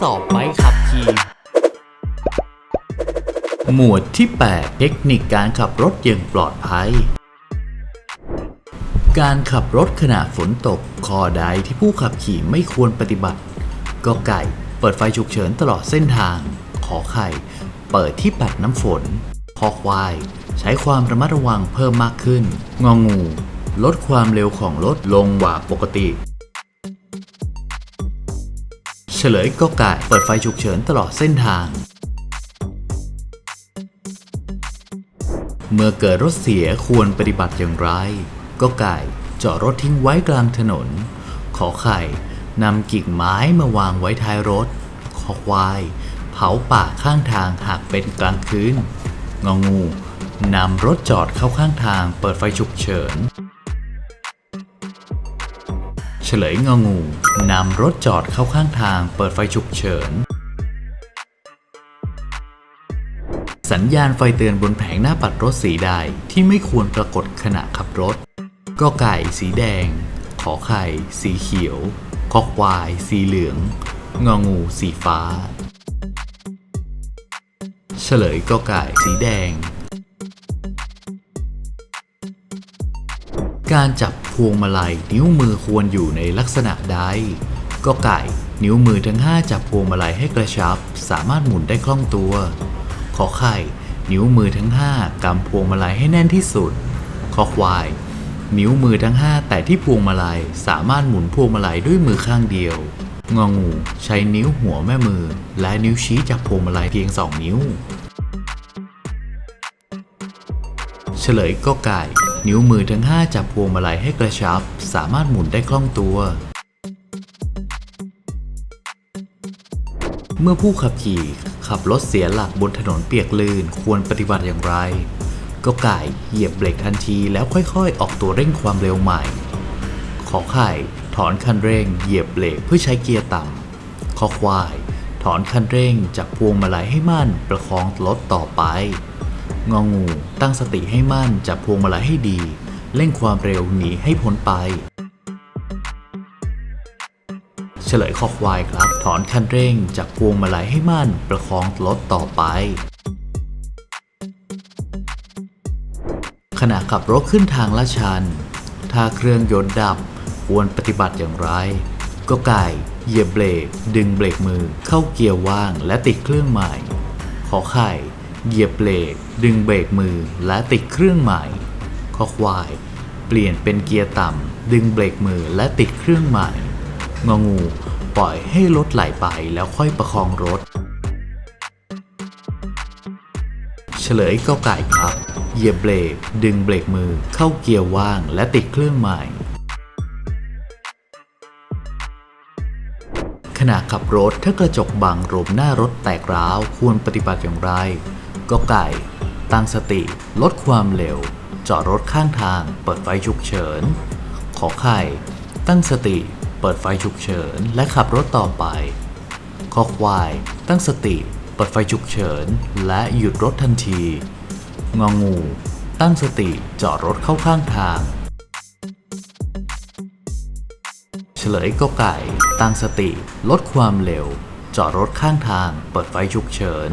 สอบใบขับขี่ หมวดที่ 8 เทคนิคการขับรถอย่างปลอดภัย การขับรถขณะฝนตก ข้อใดที่ผู้ขับขี่ไม่ควรปฏิบัติ ก็ไก่ เปิดไฟฉุกเฉินตลอดเส้นทาง ขอไข่ เปิดที่ปัดน้ำฝนคอควาย ใช้ความระมัดระวังเพิ่มมากขึ้น งองู ลดความเร็วของรถลงกว่าปกติ เฉลยก็ไก่เปิดไฟฉุกเฉินตลอดเส้นทาง เมื่อเกิดรถเสียควรปฏิบัติอย่างไรก็ไก่จอดรถทิ้งไว้กลางถนน ขอไข่นำกิ่งไม้มาวางไว้ท้ายรถ ขอควาย เผาป่าข้างทางหากเป็นกลางคืนงองูนำรถจอดเข้าข้างทางเปิดไฟฉุกเฉิน เฉลยงองูนำรถจอดเข้าข้างทางเปิดไฟฉุกเฉิน สัญญาณไฟเตือนบนแผงหน้าปัดรถสีใดที่ไม่ควรปรากฏขณะขับรถก็ไก่สีแดง ขอไข่ สีเขียวคอควาย สีเหลือง งองู สีฟ้า เฉลยก็ไก่สีแดง การจับ พวงมาลัยนิ้วมือควรอยู่ในลักษณะใดก็ไก่ นิ้วมือทั้ง 5 จับพวงมาลัยให้กระชับ สามารถหมุนได้คล่องตัว ขอไข่ นิ้วมือทั้ง 5กำพวงมาลัยให้แน่นที่สุด ขอควาย นิ้วมือทั้ง 5 แต่ที่พวงมาลัยสามารถหมุนพวงมาลัยด้วยมือข้างเดียว งองูใช้นิ้วหัวแม่มือ และนิ้วชี้จับพวงมาลัยเพียง 2 นิ้ว เฉลยก็ไก่ นิ้วมือทั้ง 5 จับพวงมาลัยให้กระชับ สามารถหมุนได้คล่องตัว เมื่อผู้ขับขี่ขับรถเสียหลักบนถนนเปียกลื่นควรปฏิบัติอย่างไร ก็ไก่เหยียบเบรกทันทีแล้วค่อยๆ ออกตัวเร่งความเร็วใหม่ ขอไข่ถอนคันเร่งเหยียบเบรกเพื่อใช้เกียร์ต่ำขอควาย ถอนคันเร่งจากพวงมาลัยให้มั่นประคองรถต่อไป งองู ตั้งสติให้มั่นจับพวงมาลัยให้ดี เร่งความเร็วหนีให้พ้นไป เฉลยคอควายครับ ถอนคันเร่งจากพวงมาลัยให้มั่น ประคองรถต่อไป ขณะขับรถขึ้นทางลาดชัน ถ้าเครื่องยนต์ดับควรปฏิบัติอย่างไรก็ไก่เหยียบเบรกดึงเบรกมือเข้าเกียร์ว่างและติดเครื่องใหม่ ขอไข่ เหยียบเบรกดึงเบรกมือและติดเครื่องใหม่ขอควาย เปลี่ยนเป็นเกียร์ต่ำดึงเบรกมือและติดเครื่องใหม่งองูปล่อยให้รถไหลไปแล้วค่อยประคองรถ เฉลยก็ไก่ครับ เหยียบเบรกดึงเบรกมือเข้าเกียร์ว่างและติดเครื่องใหม่ขณะขับรถถ้ากระจกบังลมหน้ารถแตกร้าวควรปฏิบัติอย่างไร ก็ไก่ ตั้งสติ ลดความเร็ว จอดรถข้างทาง เปิดไฟฉุกเฉิน ขอไข่ ตั้งสติ เปิดไฟฉุกเฉิน และขับรถต่อไปคอควาย ตั้งสติ เปิดไฟฉุกเฉิน และหยุดรถทันที งองู ตั้งสติ จอดรถเข้าข้างทาง เฉลยก็ไก่ ตั้งสติ ลดความเร็ว จอดรถข้างทาง เปิดไฟฉุกเฉิน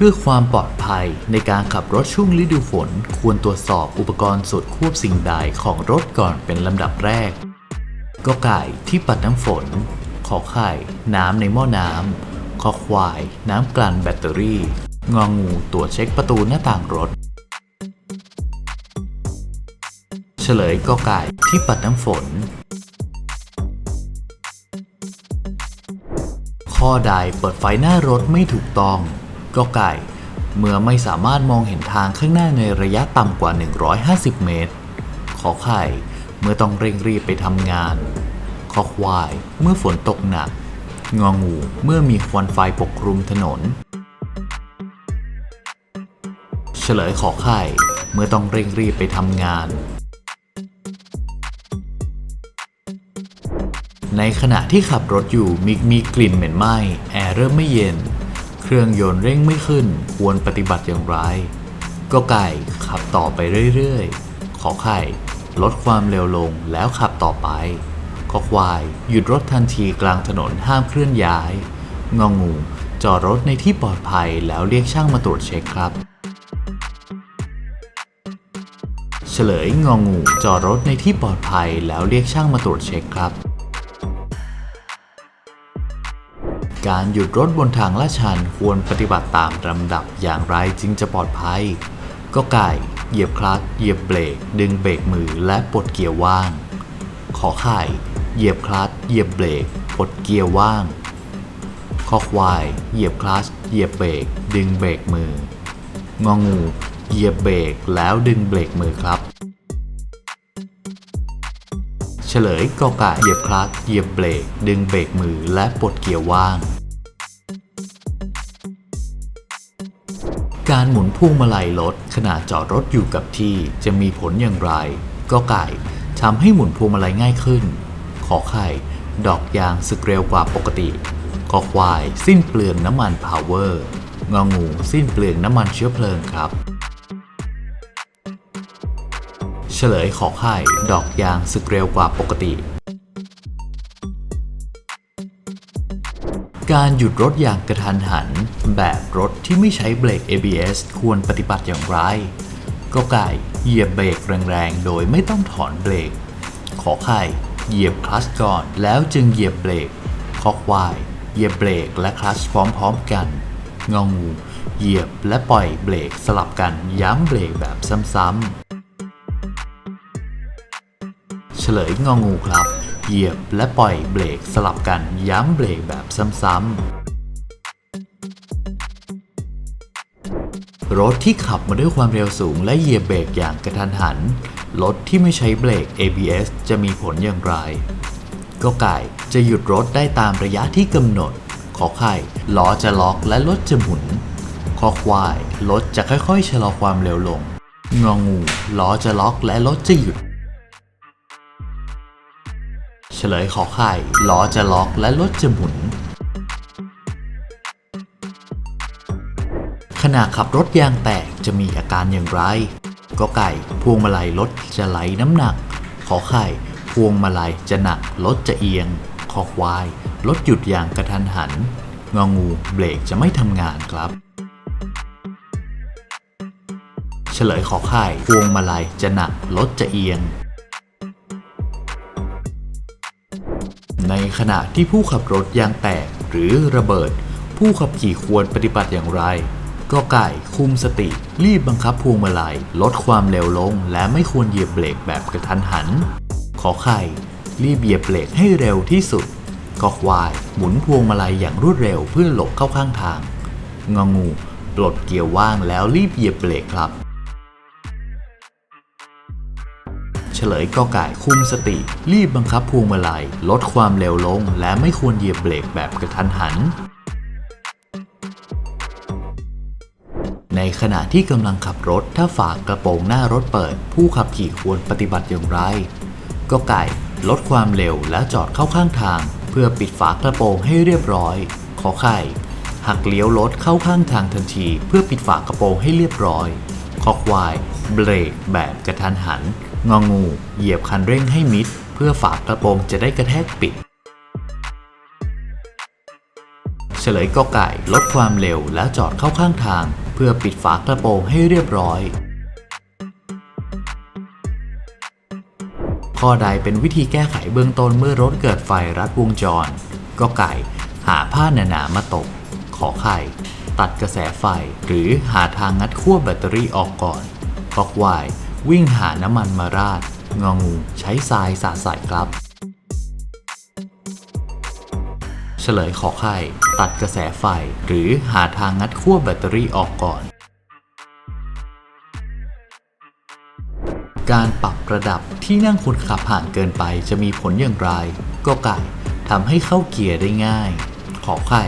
พื่อความปลอดภัยในการขับรถช่วงฤดูฝน ควรตรวจสอบอุปกรณ์สดควบสิ่งใดของรถก่อนเป็นลำดับแรกก็ไก่ที่ปัดน้ำฝน ขอไข่ น้ำในหม้อน้ำ ขอควาย น้ำกลั่นแบตเตอรี่ งองูตรวจเช็คประตูหน้าต่างรถ เฉลยก็ไก่ที่ปัดน้ำฝน ข้อใดเปิดไฟหน้ารถไม่ถูกต้อง ก็ไก่ เมื่อไม่สามารถมองเห็นทางข้างหน้าในระยะต่ำกว่า 150 เมตร ขอไข่ เมื่อต้องเร่งรีบไปทำงานคอควาย เมื่อฝนตกหนัก งองูเมื่อมีควันไฟปกคลุมถนน เฉลยขอไข่ เมื่อต้องเร่งรีบไปทำงานในขณะที่ขับรถอยู่มีมีกลิ่นเหม็นไหม้แอร์เริ่มไม่เย็น เครื่องยนต์เร่งไม่ขึ้น ควรปฏิบัติอย่างไรก็ไก่ขับต่อไปเรื่อยๆ ขอไข่ ลดความเร็วลงแล้วขับต่อไป ขอควาย หยุดรถทันทีกลางถนนห้ามเคลื่อนย้าย งองู จอดรถในที่ปลอดภัยแล้วเรียกช่างมาตรวจเช็คครับ เฉลยงองู จอดรถในที่ปลอดภัยแล้วเรียกช่างมาตรวจเช็คครับ การหยุดรถบนทางลาดชันควรปฏิบัติตามลำดับอย่างไรจึงจะปลอดภัย ก็ไก่ เหยียบคลัตช์เหยียบเบรก ดึงเบรกมือและปลดเกียร์ว่าง ขอไข่ เหยียบคลัตช์เหยียบเบรกปลดเกียร์ว่างคอควาย เหยียบคลัตช์เหยียบเบรก ดึงเบรกมืององู เหยียบเบรกแล้วดึงเบรกมือครับ เฉลยกอไก่เหยียบคลัตช์เหยียบเบรก ดึงเบรกมือและปลดเกียร์ว่าง การหมุนพวงมาลัยรถขณะจอดรถอยู่กับที่จะมีผลอย่างไรก็ไก่ทำให้หมุนพวงมาลัยง่ายขึ้น ขอไข่ ดอกยางสึกเร็วกว่าปกติขอควาย สิ้นเปลืองน้ำมันพาวเวอร์งองู สิ้นเปลืองน้ำมันเชื้อเพลิงครับ เฉลยขอไข่ดอกยางสึกเร็วกว่าปกติ การหยุดรถอย่างกระทันหัน แบบรถที่ไม่ใช้เบรก ABS ควรปฏิบัติอย่างไรก็ไก่เหยียบเบรกแรงๆ โดยไม่ต้องถอนเบรก ขอไข่เหยียบคลัชก่อนแล้วจึงเหยียบเบรกขอควายเหยียบเบรกและคลัชพร้อมๆกัน งองู เหยียบและปล่อยเบรกสลับกันย้ำเบรกแบบซ้ำๆ ฉลยงองูครับ เหยียบและปล่อยเบรกสลับกันย้ำเบรกแบบซ้ำๆรถที่ขับมาด้วยความเร็วสูงและเหยียบเบรกอย่างกระทันหัน รถที่ไม่ใช้เบรก ABS จะมีผลอย่างไรก็ไก่จะหยุดรถได้ตามระยะที่กำหนด ขอไข่ล้อจะล็อกและรถจะหมุนคอควายรถจะค่อยๆชะลอความเร็วลง งองูล้อจะล็อกและรถจะหยุด ลยขอไข่ล้อจะล็อกและรถจะหมุน ขณะขับรถยางแตกจะมีอาการอย่างไรก็ไก่พวงมาลัยรถจะไหลน้ำหนัก ขอไข่พวงมาลัยจะหนักรถจะเอียง คอควายรถหยุดอย่างกระทันหัน งองูเบรกจะไม่ทำงานครับ เฉลยขอไข่พวงมาลัยจะหนักรถจะเอียง ในขณะที่ผู้ขับรถยางแตกหรือระเบิด ผู้ขับขี่ควรปฏิบัติอย่างไรก็ไก่คุมสติ รีบบังคับพวงมาลัย ลดความเร็วลง และไม่ควรเหยียบเบรกแบบกระทันหัน ขอไข่ รีบเหยียบเบรกให้เร็วที่สุดกอควาย หมุนพวงมาลัยอย่างรวดเร็วเพื่อหลบเข้าข้างทางงองู ปลดเกียร์ว่างแล้วรีบเหยียบเบรกครับ เฉลยกอไก่คุมสติ รีบบังคับพวงมาลัย ลดความเร็วลง และไม่ควรเหยียบเบรกแบบกระทันหัน ในขณะที่กำลังขับรถถ้าฝากกระโปรงหน้ารถเปิด ผู้ขับขี่ควรปฏิบัติอย่างไร ก็ไก่ลดความเร็วและจอดเข้าข้างทาง เพื่อปิดฝากระโปรงให้เรียบร้อย ขอไข่หักเลี้ยวรถเข้าข้างทางทันที เพื่อปิดฝากระโปรงให้เรียบร้อยคอควาย เบรกแบบกระทันหัน งองู เหยียบคันเร่งให้มิด เพื่อฝากกระโปรงจะได้กระแทกปิด เฉลยกอไก่ลดความเร็วแล้วจอดเข้าข้างทาง เพื่อปิดฝากระโปรงให้เรียบร้อย ข้อใดเป็นวิธีแก้ไขเบื้องต้นเมื่อรถเกิดไฟรัดวงจรก็ไก่ หาผ้าหนาๆมาตก ขอไข่ ตัดกระแสไฟ หรือหาทางงัดขั้วแบตเตอรี่ออกก่อนกอกวาย วิ่งหาน้ำมันมาราด งองูใช้ทรายสาดใส่ครับ เฉลยขอไข่ ตัดกระแสไฟ หรือหาทางงัดขั้วแบตเตอรี่ออกก่อน การปรับระดับที่นั่งคนขับห่างเกินไปจะมีผลอย่างไร ก็ไก่ทำให้เข้าเกียร์ได้ง่าย ขอไข่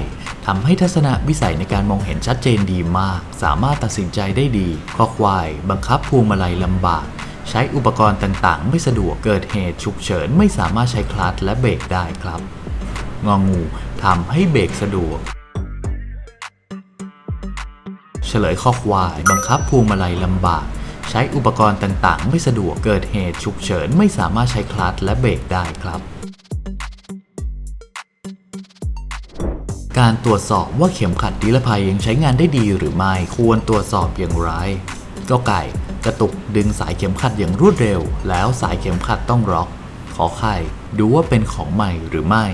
ทำให้ทัศนวิสัยในการมองเห็นชัดเจนดีมาก สามารถตัดสินใจได้ดีขอควาย บังคับพวงมาลัยลำบาก ใช้อุปกรณ์ต่างๆ ไม่สะดวกเกิดเหตุฉุกเฉิน ไม่สามารถใช้คลัตช์และเบรกได้ครับ งองูทำให้เบรกสะดวกเฉลยข้อควาย บังคับพวงมาลัยลำบาก ใช้อุปกรณ์ต่างๆ ไม่สะดวกเกิดเหตุฉุกเฉิน ไม่สามารถใช้คลัตช์และเบรกได้ครับ การตรวจสอบว่าเข็มขัดนิรภัยยังใช้งานได้ดีหรือไม่ควรตรวจสอบอย่างไรก็ไก่กระตุกดึงสายเข็มขัดอย่างรวดเร็ว แล้วสายเข็มขัดต้องล็อก ขอไข่ดูว่าเป็นของใหม่หรือไม่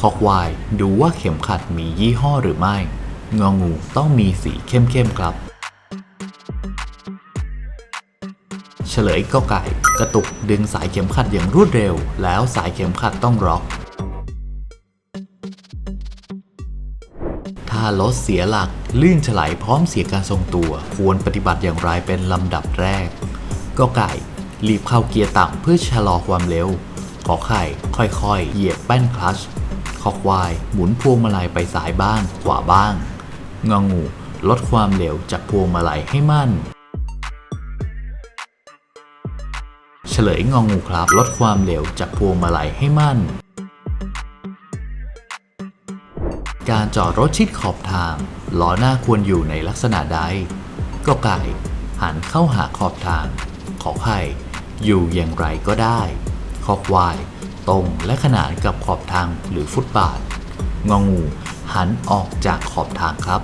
ขอควายดูว่าเข็มขัดมียี่ห้อหรือไม่งองูต้องมีสีเข้มๆครับ เฉลยก็ไก่ กระตุกดึงสายเข็มขัดอย่างรวดเร็ว แล้วสายเข็มขัดต้องล็อก ถ้ารถเสียหลักลื่นถลายพร้อมเสียการทรงตัว ควรปฏิบัติอย่างไรเป็นลำดับแรกก็ไก่รีบเข้าเกียร์ต่ำเพื่อชะลอความเร็วขอไข่ค่อยๆ เหยียบแป้นคลัชขอควาย หมุนพวงมาลัยไปซ้ายบ้าง ขวาบ้างงองู ลดความเร็วจากพวงมาลัยให้มั่น เฉลยงองูครับ ลดความเร็วจากพวงมาลัยให้มั่น การจอดรถชิดขอบทางล้อหน้าควรอยู่ในลักษณะใดก็ไก่ หันเข้าหาขอบทาง ขอไข่ อยู่อย่างไรก็ได้ขอควาย ตรงและขนานกับขอบทางหรือฟุตบาท งองู หันออกจากขอบทางครับ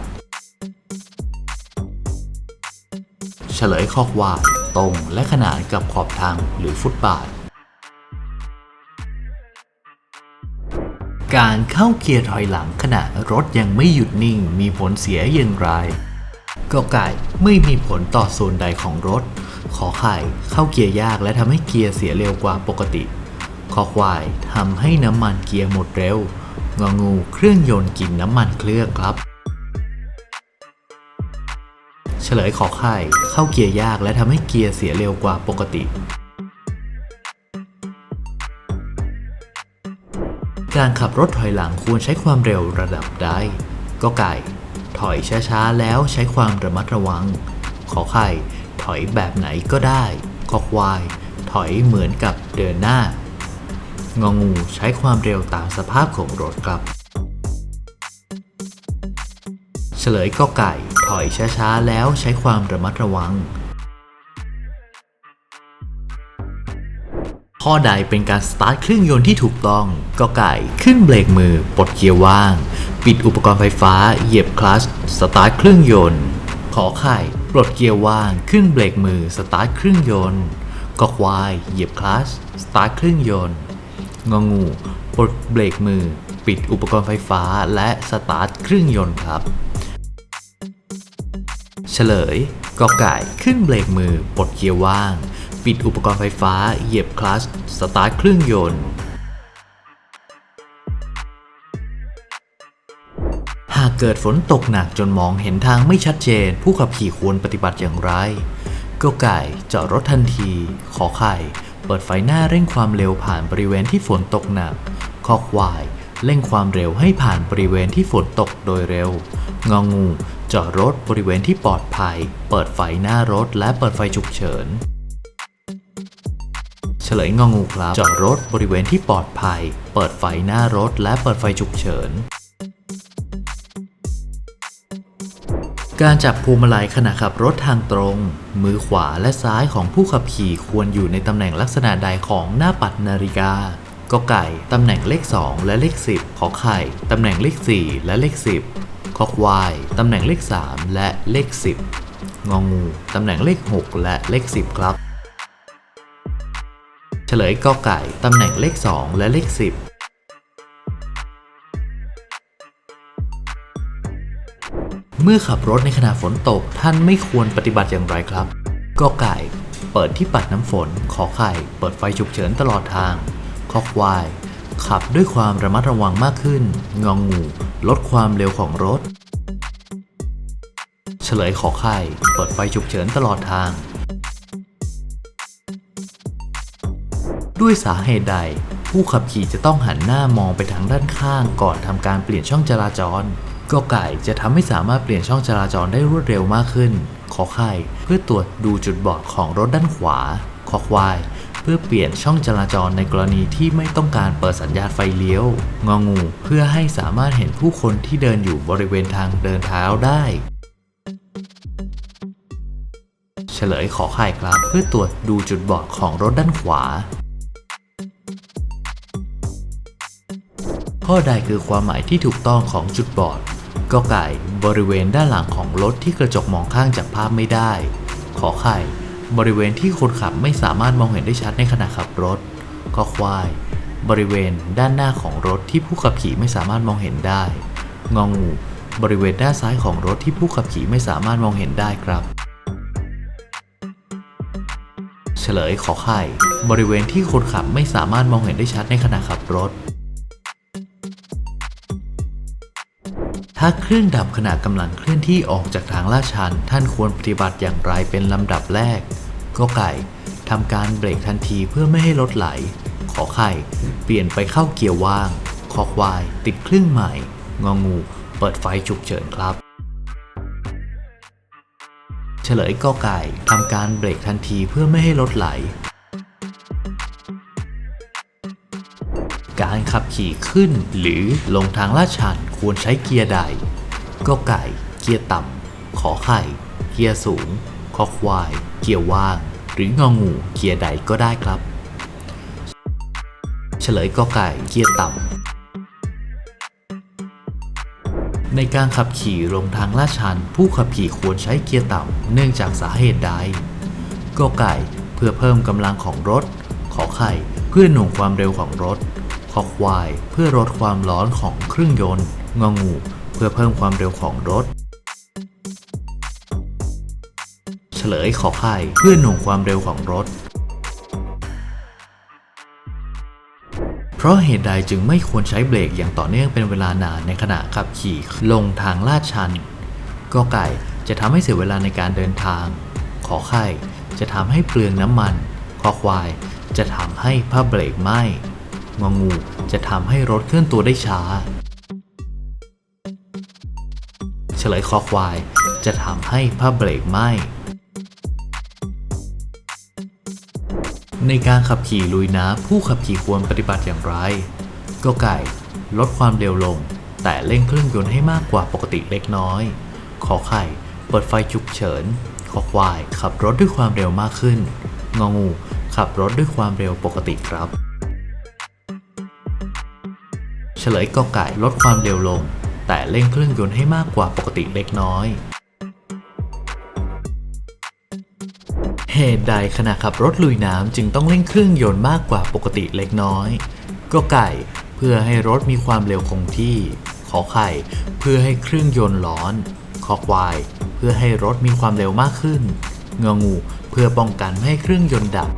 เฉลยข้อควาย ตรงและขนานกับขอบทางหรือฟุตบาท การเข้าเกียร์ถอยหลังขณะรถยังไม่หยุดนิ่งมีผลเสียอย่างไรก็ไก่ไม่มีผลต่อส่วนใดของรถ ขอไข่เข้าเกียร์ยากและทำให้เกียร์เสียเร็วกว่าปกติ ขอควายทำให้น้ำมันเกียร์หมดเร็ว งองูเครื่องยนต์กินน้ำมันเครื่องครับ เฉลยขอไข่เข้าเกียร์ยากและทำให้เกียร์เสียเร็วกว่าปกติ การขับรถถอยหลังควรใช้ความเร็วระดับใดก็ไก่ ถอยช้าๆ แล้วใช้ความระมัดระวัง ขอไข่ ถอยแบบไหนก็ได้ขอควาย ถอยเหมือนกับเดินหน้า งองูใช้ความเร็วตามสภาพของรถครับ เฉลยก็ไก่ ถอยช้าๆ แล้วใช้ความระมัดระวัง ข้อใดเป็นการสตาร์ทเครื่องยนต์ที่ถูกต้องก็ไก่ขึ้นเบรกมือ ปลดเกียร์ว่าง ปิดอุปกรณ์ไฟฟ้า เหยียบคลัตช์สตาร์ทเครื่องยนต์ ขอไข่ ปลดเกียร์ว่าง ขึ้นเบรกมือ สตาร์ทเครื่องยนต์กอควาย เหยียบคลัตช์สตาร์ทเครื่องยนต์งองูปลดเบรกมือ ปิดอุปกรณ์ไฟฟ้าและสตาร์ทเครื่องยนต์ครับ เฉลยกอไก่ขึ้นเบรกมือ ปลดเกียร์ว่าง ปิดอุปกรณ์ไฟฟ้า เหยียบคลัตช์สตาร์ทเครื่องยนต์ หากเกิดฝนตกหนักจนมองเห็นทางไม่ชัดเจน ผู้ขับขี่ควรปฏิบัติอย่างไรก็ไก่จอดรถทันที ขอไข่ เปิดไฟหน้าเร่งความเร็วผ่านบริเวณที่ฝนตกหนัก ขอควายเร่งความเร็วให้ผ่านบริเวณที่ฝนตกโดยเร็ว งองู จอดรถบริเวณที่ปลอดภัย เปิดไฟหน้ารถและเปิดไฟฉุกเฉิน ลยงองูครับ จอดรถบริเวณที่ปลอดภัย เปิดไฟหน้ารถและเปิดไฟฉุกเฉินการจับพวงมาลัยขณะขับรถทางตรง มือขวาและซ้ายของผู้ขับขี่ควรอยู่ในตำแหน่งลักษณะใดของหน้าปัดนาฬิกาก็ไก่ ตำแหน่งเลข 2 และเลข 10 ขอไข่ ตำแหน่งเลข 4 และเลข 10 ขอควาย ตำแหน่งเลข 3 และเลข 10 งองู ตำแหน่งเลข 6 และเลข 10 ครับ ฉลยกอไก่ ตำแหน่งเลข 2 และเลข 10เมื่อขับรถในขณะฝนตกท่านไม่ควรปฏิบัติอย่างไรครับกอไก่ เปิดที่ปัดน้ำฝน ขอไข่ เปิดไฟฉุกเฉินตลอดทางขอควาย ขับด้วยความระมัดระวังมากขึ้น งองูลดความเร็วของรถ เฉลยขอไข่ เปิดไฟฉุกเฉินตลอดทาง ด้วยสาเหตุใด ผู้ขับขี่จะต้องหันหน้ามองไปทางด้านข้างก่อนทำการเปลี่ยนช่องจราจรก็ไก่จะทำให้สามารถเปลี่ยนช่องจราจรได้รวดเร็วมากขึ้น ขอไข่เพื่อตรวจดูจุดบอดของรถด้านขวา ขอควาย เพื่อเปลี่ยนช่องจราจรในกรณีที่ไม่ต้องการเปิดสัญญาณไฟเลี้ยว งองู เพื่อให้สามารถเห็นผู้คนที่เดินอยู่บริเวณทางเดินเท้าได้ เฉลยขอไข่ครับ เพื่อตรวจดูจุดบอดของรถด้านขวา ข้อใดคือความหมายที่ถูกต้องของจุดบอดก็ไก่บริเวณด้านหลังของรถที่กระจกมองข้างจากภาพไม่ได้ ขอไข่ บริเวณที่คนขับไม่สามารถมองเห็นได้ชัดในขณะขับรถ ก็ควาย บริเวณด้านหน้าของรถที่ผู้ขับขี่ไม่สามารถมองเห็นได้ งองู บริเวณด้านซ้ายของรถที่ผู้ขับขี่ไม่สามารถมองเห็นได้ครับ เฉลยขอไข่ บริเวณที่คนขับไม่สามารถมองเห็นได้ชัดในขณะขับรถ ถ้าเครื่องดับขณะกำลังเคลื่อนที่ออกจากทางลาดชัน ท่านควรปฏิบัติอย่างไรเป็นลำดับแรก ก็ไก่ทำการเบรกทันทีเพื่อไม่ให้รถไหล ขอไข่ เปลี่ยนไปเข้าเกียร์ว่างคอควาย ติดเครื่องใหม่ งองู เปิดไฟฉุกเฉินครับ เฉลยกอไก่ทำการเบรกทันทีเพื่อไม่ให้รถไหล ขับขี่ขึ้นหรือลงทางลาดชันควรใช้เกียร์ใดก็ไก่ เกียร์ต่ำ ขอไข่ เกียร์สูง คอควาย เกียร์ว่าง หรืององูเกียร์ใดก็ได้ครับ เฉลยกอไก่ เกียร์ต่ำ ในการขับขี่ลงทางลาดชัน ผู้ขับขี่ควรใช้เกียร์ต่ำ เนื่องจากสาเหตุใดก็ไก่ เพื่อเพิ่มกำลังของรถ ขอไข่ เพื่อหน่วงความเร็วของรถ คอควายเพื่อลดความร้อนของเครื่องยนต์งองูเพื่อเพิ่มความเร็วของรถ เฉลยขอไข่เพื่อหน่วงความเร็วของรถ เพราะเหตุใดจึงไม่ควรใช้เบรกอย่างต่อเนื่องเป็นเวลานานในขณะขับขี่ลงทางลาดชันก็ไก่จะทำให้เสียเวลาในการเดินทาง ขอไข่จะทำให้เปลืองน้ำมันคอควายจะทำให้ผ้าเบรกไหม้ งองูจะทำให้รถเคลื่อนตัวได้ช้า เฉลยคอควายจะทำให้ผ้าเบรกไหม้ในการขับขี่ลุยน้ำผู้ขับขี่ควรปฏิบัติอย่างไรก็ไก่ ลดความเร็วลง แต่เร่งเครื่องยนต์ให้มากกว่าปกติเล็กน้อย ขอไข่ เปิดไฟฉุกเฉิน ขอควาย ขับรถด้วยความเร็วมากขึ้น งองู ขับรถด้วยความเร็วปกติครับ ฉลยกอไก่ลดความเร็วลง แต่เร่งเครื่องยนต์ให้มากกว่าปกติเล็กน้อย เหตุใดขณะขับรถลุยน้ำจึงต้องเร่งเครื่องยนต์มากกว่าปกติเล็กน้อยก็ไก่เพื่อให้รถมีความเร็วคงที่ขอไข่ เพื่อให้เครื่องยนต์ร้อนคอควาย เพื่อให้รถมีความเร็วมากขึ้นงองู เพื่อป้องกันไม่ให้เครื่องยนต์ดับ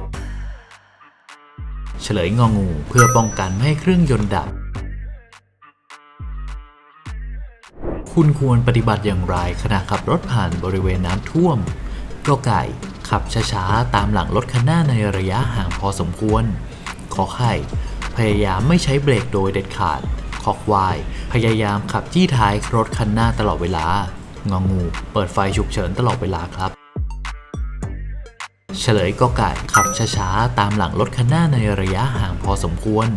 เฉลยงองู เพื่อป้องกันไม่ให้เครื่องยนต์ดับ คุณควรปฏิบัติอย่างไรขณะขับรถผ่านบริเวณน้ำท่วมก็ไก่ขับช้าๆ ตามหลังรถคันหน้าในระยะห่างพอสมควร ขอไข่ พยายามไม่ใช้เบรกโดยเด็ดขาดคอควาย พยายามขับจี้ท้ายรถคันหน้าตลอดเวลา งองู เปิดไฟฉุกเฉินตลอดเวลาครับ เฉลยก็ไก่ขับช้าๆ ตามหลังรถคันหน้าในระยะห่างพอสมควร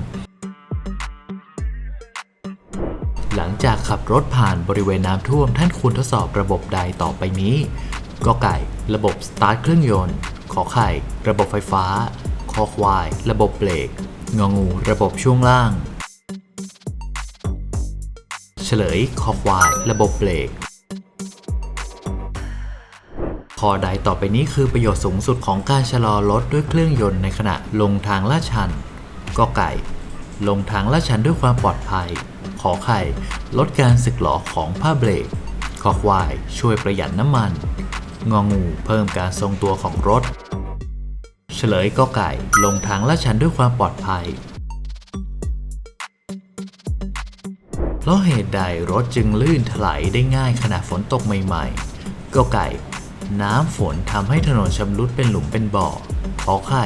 จากขับรถผ่านบริเวณน้ำท่วม ท่านควรทดสอบระบบใดต่อไปนี้ก็ไก่ ระบบสตาร์ทเครื่องยนต์ ขอไข่ ระบบไฟฟ้า คอควาย ระบบเบรกงองู ระบบช่วงล่าง เฉลย คอควาย ระบบเบรกข้อใดต่อไปนี้คือประโยชน์สูงสุดของการชะลอรถด้วยเครื่องยนต์ในขณะลงทางลาดชันก็ไก่ ลงทางลาดชันด้วยความปลอดภัย ขอไข่ ลดการสึกหรอของผ้าเบรกคอควาย ช่วยประหยัดน้ำมัน งองูเพิ่มการทรงตัวของรถ เฉลยก็ไก่ ลงทางลาดชันด้วยความปลอดภัย เพราะเหตุใดรถจึงลื่นถลายได้ง่ายขณะฝนตกใหม่ๆ ก็ไก่ น้ำฝนทำให้ถนนชำรุดเป็นหลุมเป็นบ่อ ขอไข่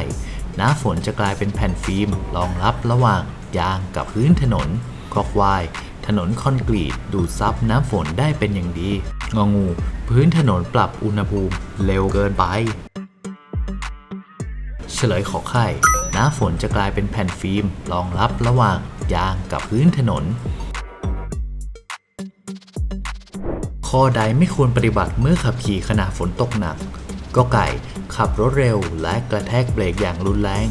น้ำฝนจะกลายเป็นแผ่นฟิล์มรองรับระหว่าง ยางกับพื้นถนนคอควายถนนคอนกรีตดูดซับน้ำฝนได้เป็นอย่างดี งองู พื้นถนนปรับอุณหภูมิเร็วเกินไป เฉลยขอไข่น้ำฝนจะกลายเป็นแผ่นฟิล์มรองรับระหว่างยางกับพื้นถนน ข้อใดไม่ควรปฏิบัติเมื่อขับขี่ขณะฝนตกหนัก ก็ไก่ขับรถเร็วและกระแทกเบรกอย่างรุนแรง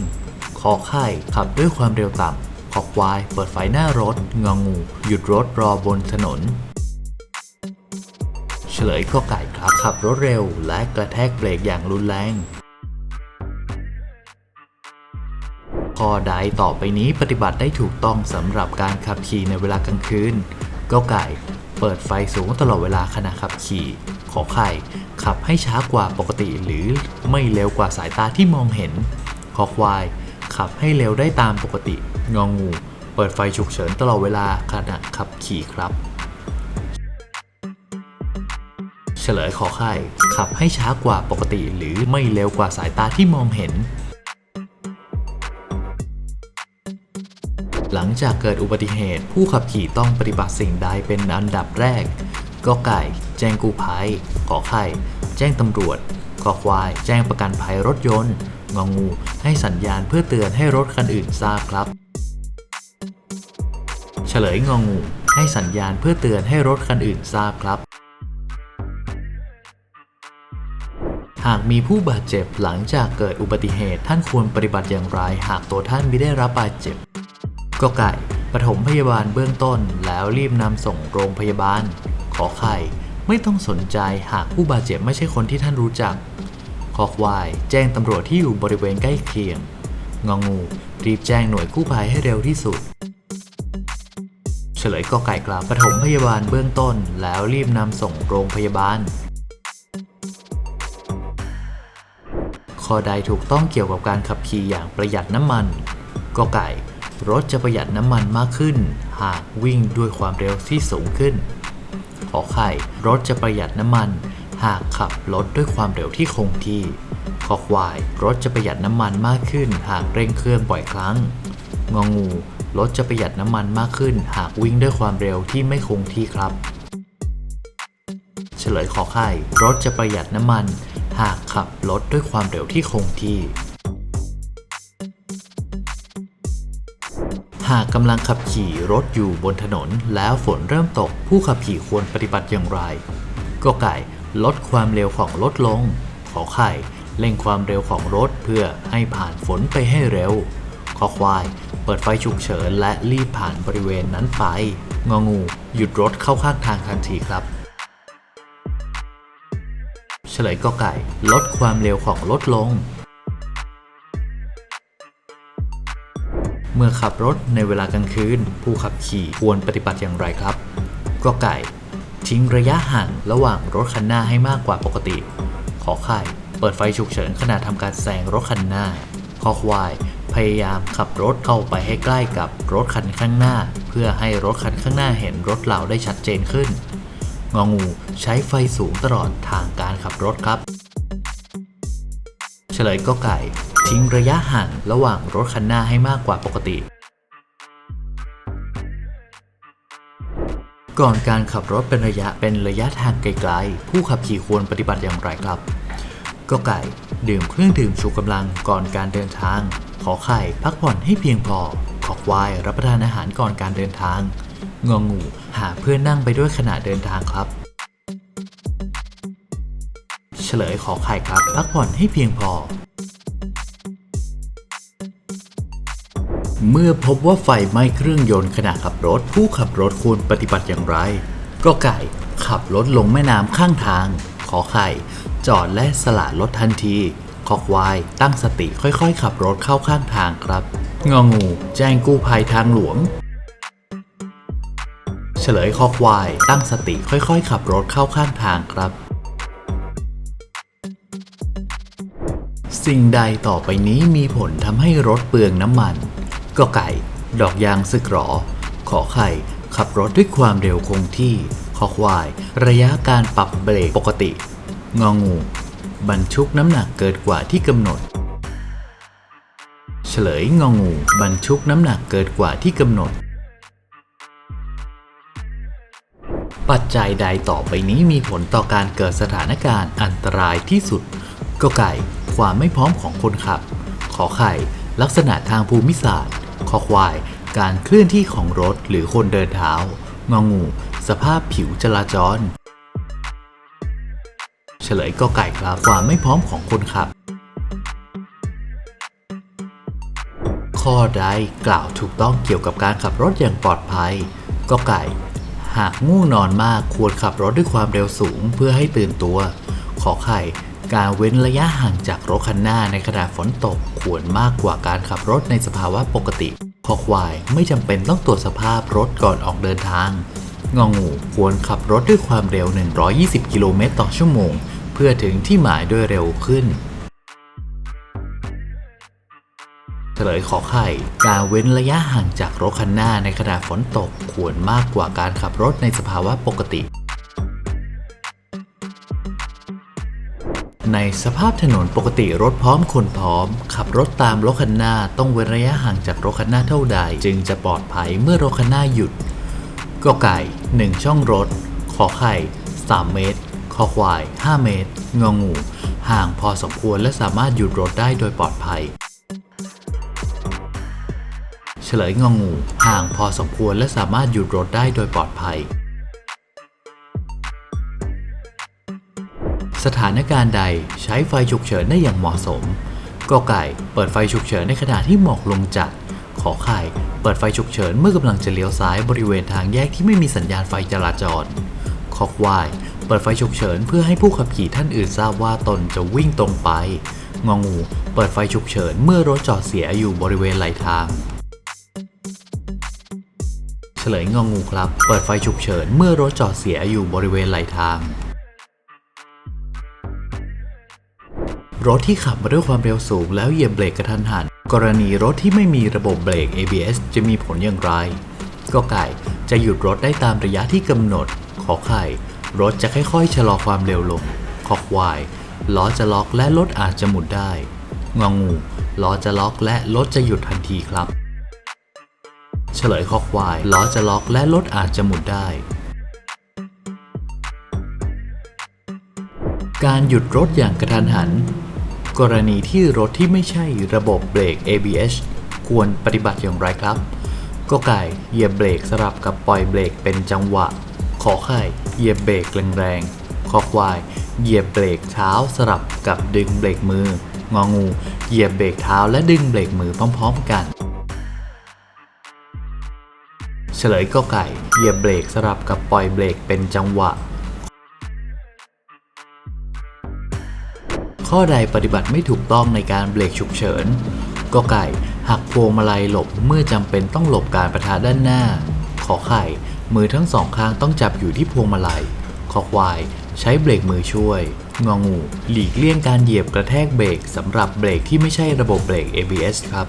ขอไข่ขับด้วยความเร็วต่ำ ขอควาย เปิดไฟหน้ารถงองู หยุดรถรอบนถนน เฉลยก็ไก่ครับขับรถเร็ว และกระแทกเบรกอย่างรุนแรงข้อใดต่อไปนี้ปฏิบัติได้ถูกต้องสำหรับการขับขี่ในเวลากลางคืนก็ไก่เปิดไฟสูงตลอดเวลาขณะขับขี่ ขอไข่ขับให้ช้ากว่าปกติหรือไม่เร็วกว่าสายตาที่มองเห็น ขอควาย ขับให้เร็วได้ตามปกติ งองู เปิดไฟฉุกเฉินตลอดเวลาขณะขับขี่ครับ เฉลยขอไข่ขับให้ช้ากว่าปกติ หรือไม่เร็วกว่าสายตาที่มองเห็น หลังจากเกิดอุบัติเหตุ ผู้ขับขี่ต้องปฏิบัติสิ่งใดเป็นอันดับแรกก็ไก่ แจ้งกู้ภัยขอไข่ แจ้งตำรวจขอควาย แจ้งประกันภัยรถยนต์ งองู ให้สัญญาณเพื่อเตือนให้รถคันอื่นทราบครับ เฉลยงองู ให้สัญญาณเพื่อเตือนให้รถคันอื่นทราบครับ หากมีผู้บาดเจ็บหลังจากเกิดอุบัติเหตุท่านควรปฏิบัติอย่างไร หากตัวท่านไม่ได้รับบาดเจ็บก็ไก่ปฐมพยาบาลเบื้องต้นแล้วรีบนำส่งโรงพยาบาล ขอไข่ ไม่ต้องสนใจหากผู้บาดเจ็บไม่ใช่คนที่ท่านรู้จัก ขอควาย แจ้งตำรวจที่อยู่บริเวณใกล้เคียง งองู รีบแจ้งหน่วยกู้ภัยให้เร็วที่สุด เฉลยก็ไก่กล่าวปฐมพยาบาลเบื้องต้น แล้วรีบนำส่งโรงพยาบาลข้อใดถูกต้องเกี่ยวกับการขับขี่อย่างประหยัดน้ำมันก็ไก่ รถจะประหยัดน้ำมันมากขึ้น หากวิ่งด้วยความเร็วที่สูงขึ้นขอไข่ รถจะประหยัดน้ำมัน หากขับรถด้วยความเร็วที่คงที่ขอควายรถจะประหยัดน้ำมันมากขึ้น หากเร่งเครื่องบ่อยครั้ง งองู รถจะประหยัดน้ำมันมากขึ้น หากวิ่งด้วยความเร็วที่ไม่คงที่ครับ เฉลยขอไข่รถจะประหยัดน้ำมัน หากขับรถด้วยความเร็วที่คงที่ หากกำลังขับขี่รถอยู่บนถนน แล้วฝนเริ่มตกผู้ขับขี่ควรปฏิบัติอย่างไร ก็ไก่ ลดความเร็วของรถลง ขอไข่เร่งความเร็วของรถเพื่อให้ผ่านฝนไปให้เร็ว ขอควาย เปิดไฟฉุกเฉินและรีบผ่านบริเวณนั้นไป งองู หยุดรถเข้าข้างทางทันทีครับ เฉลยก็ไก่ ลดความเร็วของรถลง เมื่อขับรถในเวลากลางคืน ผู้ขับขี่ควรปฏิบัติอย่างไรครับ ก็ไก่ ทิ้งระยะห่างระหว่างรถคันหน้าให้มากกว่าปกติ ขอไข่เปิดไฟฉุกเฉินขณะทำการแซงรถคันหน้า ขอควายพยายามขับรถเข้าไปให้ใกล้กับรถคันข้างหน้า เพื่อให้รถคันข้างหน้าเห็นรถเราได้ชัดเจนขึ้น งองูใช้ไฟสูงตลอดทางการขับรถครับ เฉลยก็ไก่ ทิ้งระยะห่างระหว่างรถคันหน้าให้มากกว่าปกติ ก่อนการขับรถเป็นระยะเป็นระยะทางไกลๆ ผู้ขับขี่ควรปฏิบัติอย่างไรครับก็ไก่ ดื่มเครื่องดื่มชูกำลังก่อนการเดินทาง ขอไข่พักผ่อนให้เพียงพอ ขอควายรับประทานอาหารก่อนการเดินทาง งองูหาเพื่อนนั่งไปด้วยขณะเดินทางครับ เฉลยขอไข่ครับ พักผ่อนให้เพียงพอ เมื่อพบว่าไฟไหม้เครื่องยนต์ขณะขับรถ ผู้ขับรถควรปฏิบัติอย่างไรก็ไก่ขับรถลงแม่น้ำข้างทาง ขอไข่ จอดและสละรถทันทีขอควาย ตั้งสติค่อยๆ ขับรถเข้าข้างทางครับ งองู แจ้งกู้ภัยทางหลวง เฉลยคอควาย ตั้งสติค่อยๆ ขับรถเข้าข้างทางครับ สิ่งใดต่อไปนี้มีผลทำให้รถเปลืองน้ำมัน ก็ไก่ ดอกยางสึกหรอ ขอไข่ ขับรถด้วยความเร็วคงที่ ขอควาย ระยะการปรับเบรกปกติ งองู บรรทุกน้ำหนักเกินกว่าที่กำหนด เฉลยงองู บรรทุกน้ำหนักเกินกว่าที่กำหนด ปัจจัยใดต่อไปนี้มีผลต่อการเกิดสถานการณ์อันตรายที่สุดก็ไก่ ความไม่พร้อมของคนขับ ขอไข่ ลักษณะทางภูมิศาสตร์ ขอควาย การเคลื่อนที่ของรถหรือคนเดินเท้างองู สภาพผิวจราจร เฉลยก็ไก่ครับความไม่พร้อมของคนขับ ข้อใดกล่าวถูกต้องเกี่ยวกับการขับรถอย่างปลอดภัย ก็ไก่ หากง่วงนอนมากควรขับรถด้วยความเร็วสูงเพื่อให้ตื่นตัว ขอไข่ การเว้นระยะห่างจากรถคันหน้าในขณะฝนตกควรมากกว่าการขับรถในสภาวะปกติขอควายไม่จำเป็นต้องตรวจสภาพรถก่อนออกเดินทาง งองูควรขับรถด้วยความเร็ว 120 กิโลเมตรต่อชั่วโมง เพื่อถึงที่หมายโดยเร็วขึ้นเฉลยขอไข่ การเว้นระยะห่างจากรถคันหน้าในขณะฝนตกควรมากกว่าการขับรถในสภาวะปกติ ในสภาพถนนปกติรถพร้อมคนพร้อม ขับรถตามรถคันหน้าต้องเว้นระยะห่างจากรถคันหน้าเท่าใด จึงจะปลอดภัยเมื่อรถคันหน้าหยุดก็ไก่ 1 ช่องรถ ขอไข่ 3 เมตร ขอควาย 5 เมตร งองู ห่างพอสมควรและสามารถหยุดรถได้โดยปลอดภัย เฉลยงองู ห่างพอสมควรและสามารถหยุดรถได้โดยปลอดภัย สถานการณ์ใดใช้ไฟฉุกเฉินได้อย่างเหมาะสมก็ไก่เปิดไฟฉุกเฉินในขณะที่หมอกลงจัด ขอไข่เปิดไฟฉุกเฉินเมื่อกำลังจะเลี้ยวซ้ายบริเวณทางแยกที่ไม่มีสัญญาณไฟจราจรขอควายเปิดไฟฉุกเฉินเพื่อให้ผู้ขับขี่ท่านอื่นทราบว่าตนจะวิ่งตรงไป งองู เปิดไฟฉุกเฉินเมื่อรถจอดเสียอยู่บริเวณไหลทาง เฉลยงองูครับ เปิดไฟฉุกเฉินเมื่อรถจอดเสียอยู่บริเวณไหลทาง รถที่ขับมาด้วยความเร็วสูงแล้วเหยียบเบรกกระทันหัน กรณีรถที่ไม่มีระบบเบรก ABS จะมีผลอย่างไรก็ไก่จะหยุดรถได้ตามระยะที่กำหนด ขอไข่ รถจะค่อยๆ ชะลอความเร็วลง ขอควาย ล้อจะล็อกและรถอาจจะหมุนได้ งองู ล้อจะล็อกและรถจะหยุดทันทีครับ เฉลยข้อควาย ล้อจะล็อกและรถอาจจะหมุนได้ การหยุดรถอย่างกระทันหัน กรณีที่รถที่ไม่ใช่ระบบเบรก ABS ควรปฏิบัติอย่างไรครับก็ไก่เหยียบเบรกสลับกับปล่อยเบรกเป็นจังหวะ ขอไข่เหยียบเบรกแรงๆขอควาย เหยียบเบรกเท้าสลับกับดึงเบรกมือ งองู เหยียบเบรกเท้าและดึงเบรกมือพร้อมๆกันเฉลยก็ไก่ เหยียบเบรกสลับกับปล่อยเบรกเป็นจังหวะ ข้อใดปฏิบัติไม่ถูกต้องในการเบรกฉุกเฉินก็ไก่หักพวงมาลัยหลบเมื่อจำเป็นต้องหลบการประทะด้านหน้า ขอไข่ มือทั้งสองข้างต้องจับอยู่ที่พวงมาลัย ขอควาย ใช้เบรกมือช่วย งองู หลีกเลี่ยงการเหยียบกระแทกเบรกสำหรับเบรกที่ไม่ใช่ระบบเบรก ABS ครับ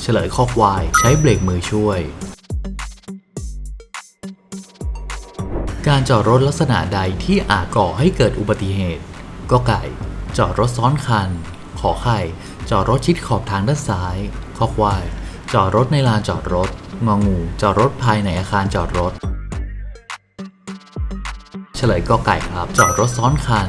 เฉลยข้อควาย ใช้เบรกมือช่วย การจอดรถลักษณะใดที่อาจก่อให้เกิดอุบัติเหตุ ก็ไก่ จอดรถซ้อนคัน ขอไข่ จอดรถชิดขอบทางด้านซ้าย ขอควาย จอดรถในลานจอดรถ งองู จอดรถภายในอาคารจอดรถ เฉลยก็ไก่ครับ จอดรถซ้อนคัน